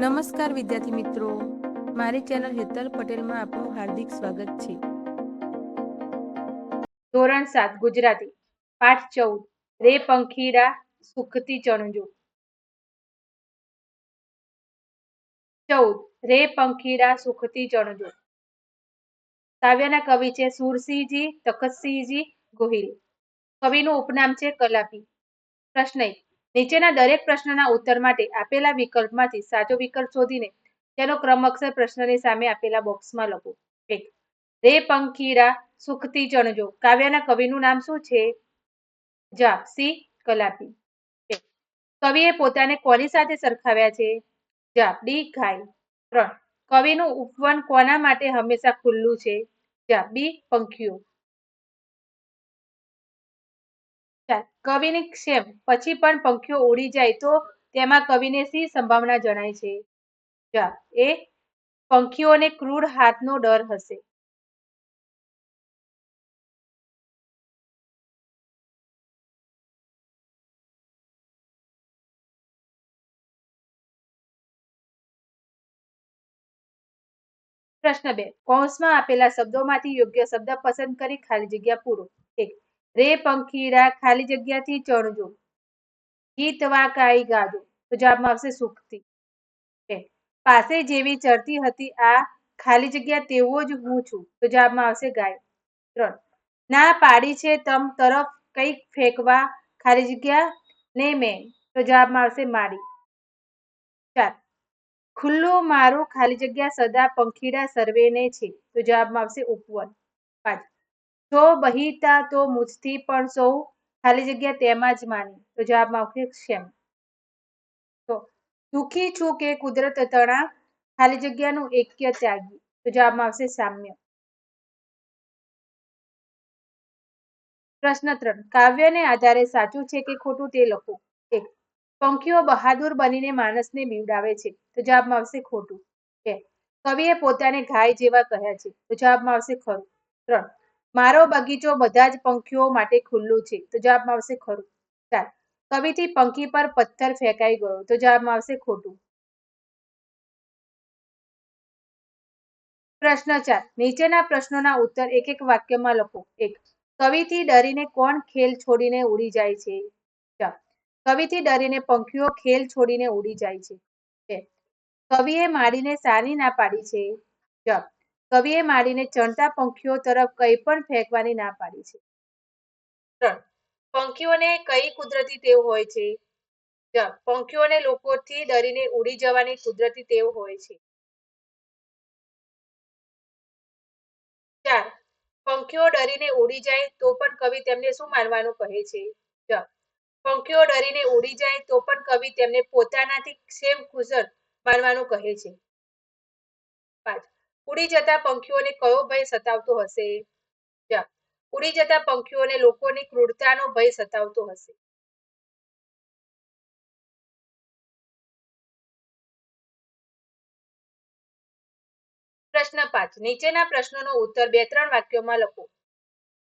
નમસ્કાર વિદ્યાર્થી મિત્રો. મારી ચેનલ હેતલ પટેલમાં આપનું હાર્દિક સ્વાગત છે. ધોરણ સાત, ગુજરાતી. પાઠ ચૌદ. રે પંખીડા સુખતી ચણજો. ચૌદ. રે પંખીડા સુખતી ચણજો. કાવ્યના કવિ છે સુરસિંહજી, તખતસિંહજી ગોહિલ. કવિનું ઉપનામ છે કલાપી. પ્રશ્ન એક. નીચેના દરેક પ્રશ્નના ઉત્તર માટે આપેલા વિકલ્પમાંથી સાચો વિકલ્પ શોધીને તેનો ક્રમ પ્રશ્નની સામે આપેલા બોક્સમાં લખો. એક. રે પંખીરા સુખતી ચણજો કાવ્યના કવિનું નામ શું છે? જવાબ સી. કલાપી. કવિએ પોતાને કોની સાથે સરખાવ્યા છે? જવાબ ડી. ઘાય ત્રણ. કવિનું ઉપવન કોના માટે હંમેશા ખુલ્લું છે? જવાબ બી. પંખીઓ. કવિની ક્ષેમ પછી પણ પંખીઓ ઉડી જાય તો તેમાં કવિને શી સંભાવના જણાય છે. એ પંખીઓને ક્રૂર હાથનો ડર હશે. પ્રશ્ન બે, કૌંસમાં આપેલા શબ્દોમાંથી યોગ્ય શબ્દ પસંદ કરી ખાલી જગ્યા પૂરો. એક રે પંખીડા ખાલી જગ્યાથી ચણજો. ગીત વાકાઈ ગાજો. તો આવશે સુખતી પાસે જેવી ચરતી હતી આ ખાલી જગ્યા તેવો જ હું છું. તો આવશે ગાય. ત્રણ. ના પાડી છે તમ તરફ કંઈક ફેંકવા ખાલી જગ્યા? ને મેં. તો જવાબમાં આવશે મારી. ચાર. ખુલ્લું મારું ખાલી જગ્યા સદા પંખીડા સર્વેને છે. તો જવાબમાં આવશે ઉપવન. પાંચ. જો બહિતા તો મુજથી પણ સૌ ખાલી જગ્યા તેમાં જ માની. તો જવાબમાં આવશે તો દુઃખી છું કે કુદરત તણા ખાલી જગ્યાનું એક્ય ત્યાગી. તો જવાબમાં આવશે સામ્ય. પ્રશ્ન ત્રણ. કાવ્યને આધારે સાચું છે કે ખોટું તે લખો. એક. પંખીઓ બહાદુર બનીને માણસને બીવડાવે છે. તો જવાબમાં આવશે ખોટું. બે. કવિએ પોતાને ઘાય જેવા કહ્યા છે. તો જવાબમાં આવશે ખરું. ત્રણ. મારો બગીચો બધા જ પંખીઓ માટે ખુલ્લો છે. તો જવાબમાં આવશે ખરું. ચાલ. કવિથી પંખી પર પથ્થર ફેંકાઈ ગયો. તો જવાબમાં આવશે ખોટું. પ્રશ્ન ચાર. નીચેના પ્રશ્નોના ઉત્તર એક એક વાક્યમાં લખો. એક. કવિથી ડરીને કોણ ખેલ છોડીને ઉડી જાય છે? ચાર. કવિથી ડરીને પંખીઓ ખેલ છોડીને ઉડી જાય છે? કવિએ માડીને સારી ના પાડી છે? જવાબ કવિએ માળીને ચણતા પંખીઓ તરફ કંઈ પણ ફેંકવાની ના પાડી છે. પંખીઓને કઈ કુદરતી ટેવ હોય છે? પંખીઓને લોકોથી ડરીને ઉડી જવાની કુદરતી ટેવ હોય છે. ચાર, પંખીઓ ડરીને ઉડી જાય તો પણ કવિ તેમને શું માનવાનું કહે છે? પંખીઓ ડરીને ઉડી જાય તો પણ કવિ તેમને પોતાનાથી સેમ કુશળ માનવાનું કહે છે? પાંચ ઉડી જતા પંખીઓને કયો ભય સતાવતો હશે? ઉડી જતા પંખીઓને લોકોની ક્રૂરતાનો ભય સતાવતો હશે. પ્રશ્ન પાંચ, નીચેના પ્રશ્નોનો ઉત્તર બે ત્રણ વાક્યોમાં લખો.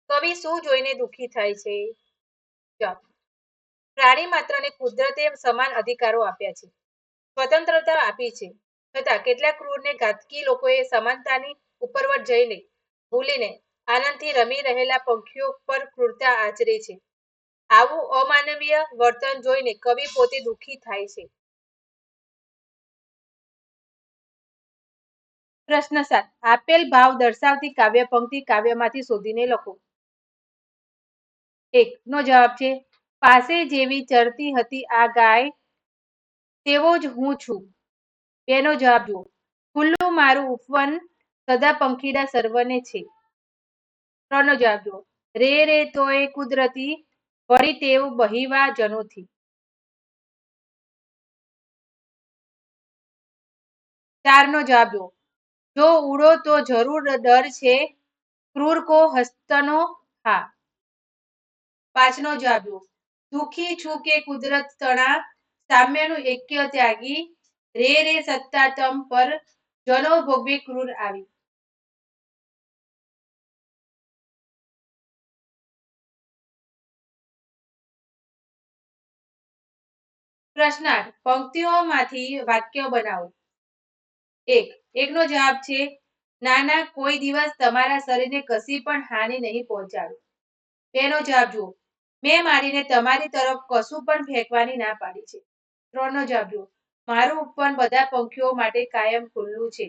કવિ શું જોઈને દુઃખી થાય છે? પ્રાણી માત્રને કુદરતે સમાન અધિકારો આપ્યા છે. સ્વતંત્રતા આપી છે. છતાં કેટલાક ક્રૂરને ઘાતકી લોકોએ સમાનતાની ઉપરવટ જઈને ભૂલીને આનંદથી રમી રહેલા પંખીઓ પર ક્રૂરતા આચરે છે. આવું અમાનવીય વર્તન જોઈને કવિ પોતે દુઃખી થાય છે. પ્રશ્ન સાત. આપેલ ભાવ દર્શાવતી કાવ્ય પંક્તિ કાવ્યમાંથી શોધીને લખો. એક. નો જવાબ છે, પાસે જેવી ચરતી હતી આ ગાય, તેવો જ હું છું. બેનો જવાબ જુઓ. ખુલ્લું મારું ઉપવન સદા પંખીડા સર્વને છે. ત્રણનો જવાબ જુઓ. રે રે તોય કુદરતી વળી તેવ બહીવા જનોથી. ચારનો જવાબ જુઓ. જો ઉડો તો જરૂર ડર છે, ક્રૂર કો હસ્તનો હા. પાંચનો જવાબ જુઓ. દુઃખી છું કે કુદરત તણા સામ્યનું એક્ય ત્યાગી રે રે સત્તા પર જનો ભોગવે ક્રૂર આવી. પ્રશ્નાર્થ, પંક્તિઓમાંથી વાક્ય બનાવો. એક, એકનો જવાબ છે ના ના કોઈ દિવસ તમારા શરીરને કશી પણ હાનિ નહીં પહોંચાડું. બેનો જવાબ જુઓ, મેં મારીને તમારી તરફ કશું પણ ફેંકવાની ના પાડી છે. ત્રણનો જવાબ જુઓ મારું ઉપવન બધા પંખીઓ માટે કાયમ ખુલ્લું છે.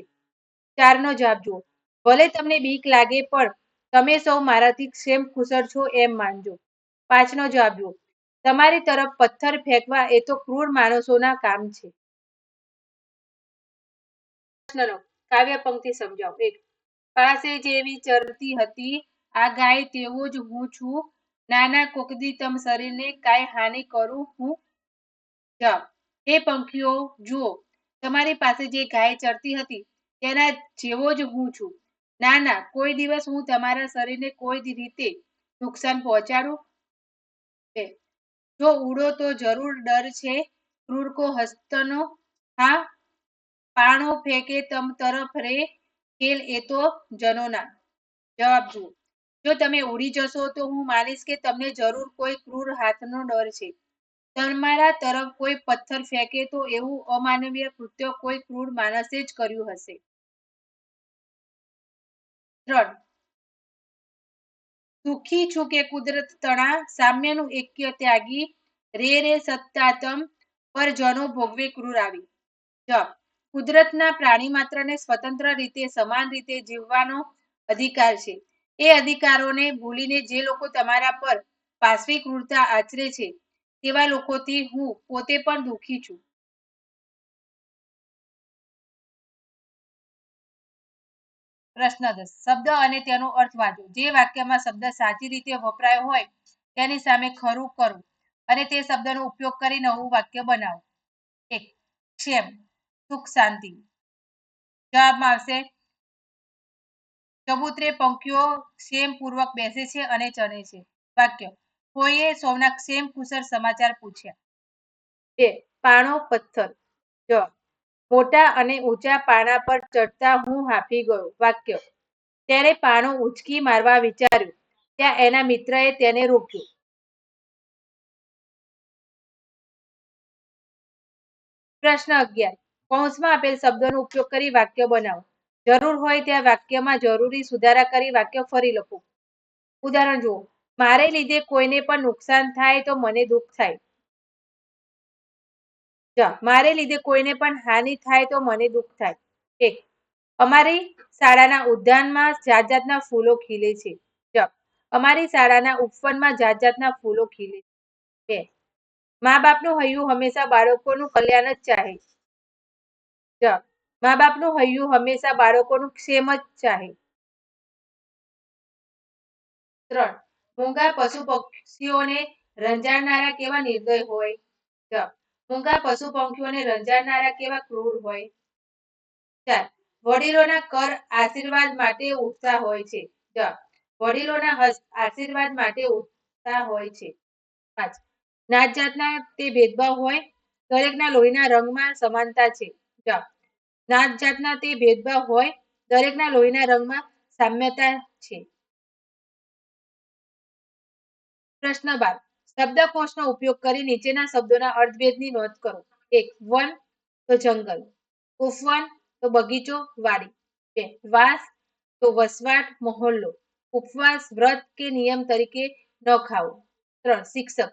ચારનો જવાબ જુઓ. ભલે તમને બીક લાગે પણ તમે સૌ મારાથી સેમ કુશળ છો એમ માનજો. પાંચનો જવાબ જુઓ. તમારી તરફ પથ્થર ફેંકવા એ તો ક્રૂર માણસોના કામ છે. પ્રશ્નનો. કાવ્ય પંક્તિ સમજાવો. એક. પાસે જેવી ચરતી હતી, આ ગાય તેવો જ હું છું. નાના કોકદી તમ શરીરને કાંઈ હાનિ કરું હું? જવાબ હે પંખીઓ, જુઓ, તમારી પાસે જે ગાય ચરતી હતી, તેના જેવો જ હું છું. ના ના, કોઈ દિવસ હું તમારા શરીરને કોઈ રીતે નુકસાન પહોંચાડું? જો ઉડો તો જરૂર ડર છે, ક્રૂરકો હસ્તનો? હા, પાણો ફેંકે તમ તરફ રે, ખેલ એ તો જનોના. જવાબ જુઓ. જો તમે ઉડી જશો તો હું માનીશ કે તમને જરૂર કોઈ ક્રૂર હાથનો ડર છે. તમારા તરફ કોઈ પથ્થર ફેંકે તો એવું અમાનવીય કૃત્ય કોઈ ક્રૂર માણસે જ કર્યું હશે. ત્રણ. દુઃખી છું કે કુદરત તણા, સામ્યનું એક્ય ત્યાગી, રે રે સત્તાતમ પર જનો ભોગવે ક્રૂર આવી. જ કુદરતના પ્રાણી માત્રને સ્વતંત્ર રીતે, સમાન રીતે જીવવાનો અધિકાર છે. એ અધિકારોને ભૂલીને જે લોકો તમારા પર પાશ્વી ક્રૂરતા આચરે છે તેવા લોકોથી હું પોતે પણ દુઃખી છું. પ્રશ્ન દસ. શબ્દ અને તેનો અર્થ વાંચો. જે વાક્યમાં શબ્દ સાચી રીતે વપરાયો હોય, તેની સામે ખરું કરવું અને તે શબ્દનો ઉપયોગ કરી નવું વાક્ય બનાવો. એક. ક્ષેમ. સુખ, શાંતિ. જવાબમાં આવશે, ચબૂતરે પંખીઓ ક્ષેમ પૂર્વક બેસે છે અને ચણે છે. વાક્ય કોઈએ સૌના ક્ષેમ કુશળ સમાચાર પૂછ્યા. બે પાણો પથ્થર જવાબ મોટા અને ઊંચા પાણા પર ચડતા હું હાફી ગયો, વાક્ય. ત્યારે પાણો ઉંચકી મારવા વિચાર્યું. ત્યાં એના મિત્રએ તેને રોક્યું. પ્રશ્ન અગિયાર. કૌંસમાં આપેલ શબ્દોનો ઉપયોગ કરી વાક્ય બનાવો. જરૂર હોય ત્યાં વાક્યમાં જરૂરી સુધારા કરી વાક્ય ફરી લખો. ઉદાહરણ જુઓ. મારે લીધે કોઈને પણ નુકસાન થાય તો મને દુઃખ થાય. મારે લીધે કોઈને પણ હાનિ થાય તો મને દુઃખ થાય. એક, અમારી શાળાના ઉદ્યાનમાં જાત જાતના ફૂલો ખીલે છે. અમારી શાળાના ઉપવનમાં જાત જાતના ફૂલો ખીલે બે મા બાપનું હૈયું હંમેશા બાળકોનું કલ્યાણ જ ચાહે જા મા બાપનું હૈયું હંમેશા બાળકોનું ક્ષેમ જ ચાહે ત્રણ મૂંગા પશુ પક્ષીઓને રંજાડનારા કેવા નિર્દય હોય? મૂંગા પશુ પંખીઓને રંજાડનારા કેવા ક્રૂર હોય? ચાર. વડીલોના કર આશીર્વાદ માટે ઉઠતા હોય છે. વડીલોના આશીર્વાદ માટે ઉઠતા હોય છે. પાંચ. નાત જાતના તે ભેદભાવ હોય? દરેકના લોહીના રંગમાં સમાનતા છે. જા નાત જાતના તે ભેદભાવ હોય? દરેકના લોહીના રંગમાં સામ્યતા છે. પ્રશ્ન બાર. શબ્દકોશનો ઉપયોગ કરી નીચેના શબ્દોના અર્થભેદની નોંધ કરો. એક, વન, તો જંગલ. ઉફવન, તો બગીચો, વાડી. બે, વાસ, તો વસવાટ, મહોલ્લો. ઉપવાસ, વ્રત કે નિયમ તરીકે ન ખાવું. ત્રણ, શિક્ષક.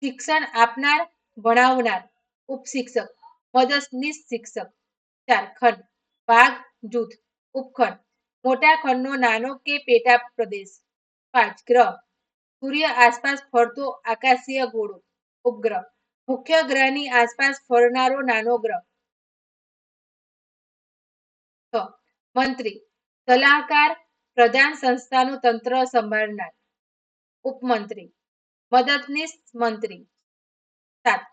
શિક્ષણ આપનાર, ભણાવનાર, ઉપશિક્ષક. મદદનીશ શિક્ષક ચાર, ખંડ. ભાગ, જૂથ. ઉપખંડ. મોટા ખંડનો નાનો કે પેટા પ્રદેશ. પાંચ, ગ્રહ. સૂર્ય આસપાસ ફરતો આકાશીય ગોળો, ઉપગ્રહ. મુખ્ય ગ્રહની આસપાસ ફરનારો નાનો ગ્રહ. મંત્રી. સલાહકાર, પ્રધાન સંસ્થાનું તંત્ર સંભાળનાર. ઉપમંત્રી. મદદનીશ મંત્રી.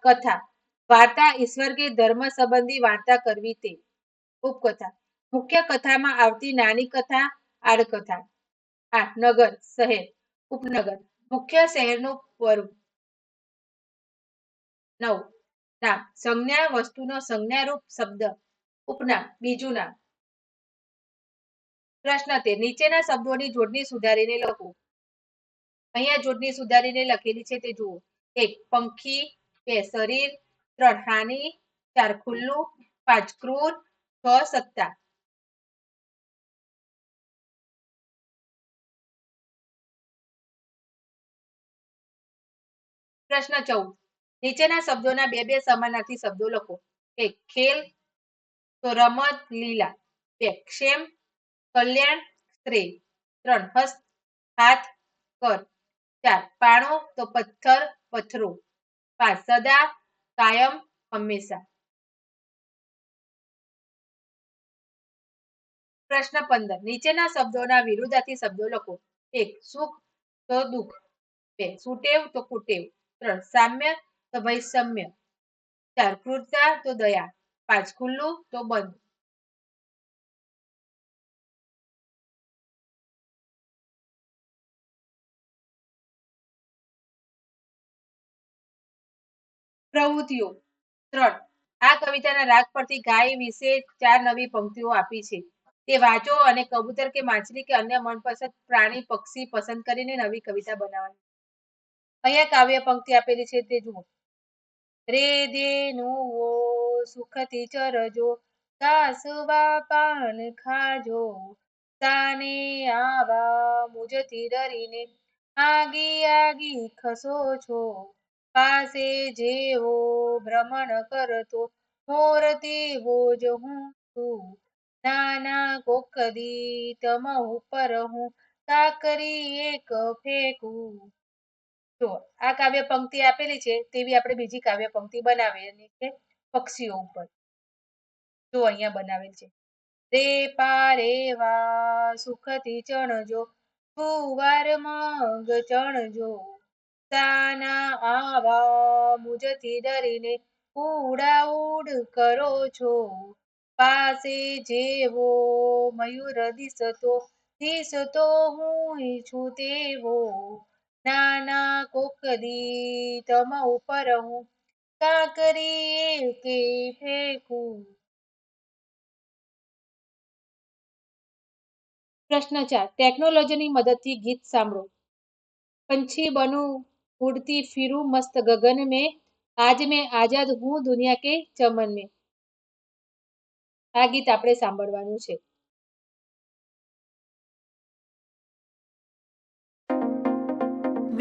કથા. વાર્તા ઈશ્વર કે ધર્મ સંબંધી વાર્તા કરવી તે. ઉપકથા. મુખ્ય કથામાં આવતી નાની કથા, આડકથા. આઠ. નગર, શહેર. ઉપનગર. મુખ્ય શહેરનું પર્વ નવ. નામ. સંજ્ઞા વસ્તુનો સંજ્ઞારૂપ શબ્દ. ઉપનામ. બીજું નામ. પ્રશ્ન તે નીચેના શબ્દોની જોડણી સુધારીને લખો. અહીંયા જોડણી સુધારીને લખેલી છે તે જુઓ. એક, પંખી. બે, શરીર. ત્રણ, હાની. ચાર, ખુલ્લું. પાંચ, ક્રૂર. છ, સત્તા. પ્રશ્ન ચૌદ. નીચેના શબ્દોના બે બે સમાનાર્થી શબ્દો લખો. એક ખેલ, તો રમત, લીલા. બે, ક્ષેમ, કલ્યાણ, શ્રેય. ત્રણ, હસ્ત, હાથ, કર. ચાર, પાણો, તો પથ્થર પથરો પાંચ, સદા, કાયમ, હંમેશા. પ્રશ્ન પંદર. નીચેના શબ્દોના વિરુદ્ધાર્થી શબ્દો લખો. એક, સુખ, તો દુઃખ. બે, સુટેવ, તો કુટેવ. ત્રણ સામ્ય તો વૈષમ્ય ચાર ક્રૂરતા તો દયા. પાંચ ખુલ્લું તો બંધ. પ્રવૃત્તિઓ. ત્રણ. આ કવિતાના રાગ પરથી ગાય વિશે ચાર નવી પંક્તિઓ આપી છે. તે વાંચો અને કબૂતર કે માછલી કે અન્ય મનપસંદ પ્રાણી, પક્ષી પસંદ કરીને નવી કવિતા બનાવવાની. અહીંયા કાવ્ય પંક્તિ આપેલી છે તે જુઓ. રે દેનુઓ સુખથી ચરજો, સાસવા પાન ખાજો તાને આવા મુજથી ડરીને આગી આગી ખસો છો. પાસે જેવો ભ્રમણ કરતો મોર તેવો જ હું છું. નાના કોકદી તમ ઉપર હું કાકરી એક ફેંકું. જો આ કાવ્ય પંક્તિ આપેલી છે તેવી આપણે બીજી કાવ્ય પંક્તિ બનાવેલી છે પક્ષીઓ ઉપર. જો અહીંયા બનાવેલ છે. રે પારે વા સુખથી ચણજો ફુવાર મગ ચણજો. તાના આવા મુજથી ડરીને ઉડા ઉડ કરો છો. પાસે જેવો મયુર દિસતો દિસતો હું છું તેવો. નાના કોકદી તમ ઉપર હું કાકરી કે ફેંકું? પ્રશ્ન ચાર. ટેકનોલોજીની મદદથી ગીત સાંભળો. પંછી બનું, ઉડતી ફિરું મસ્ત ગગન મેં, આજ મેં આઝાદ હું દુનિયા કે ચમન મેં? આ ગીત આપણે સાંભળવાનું છે.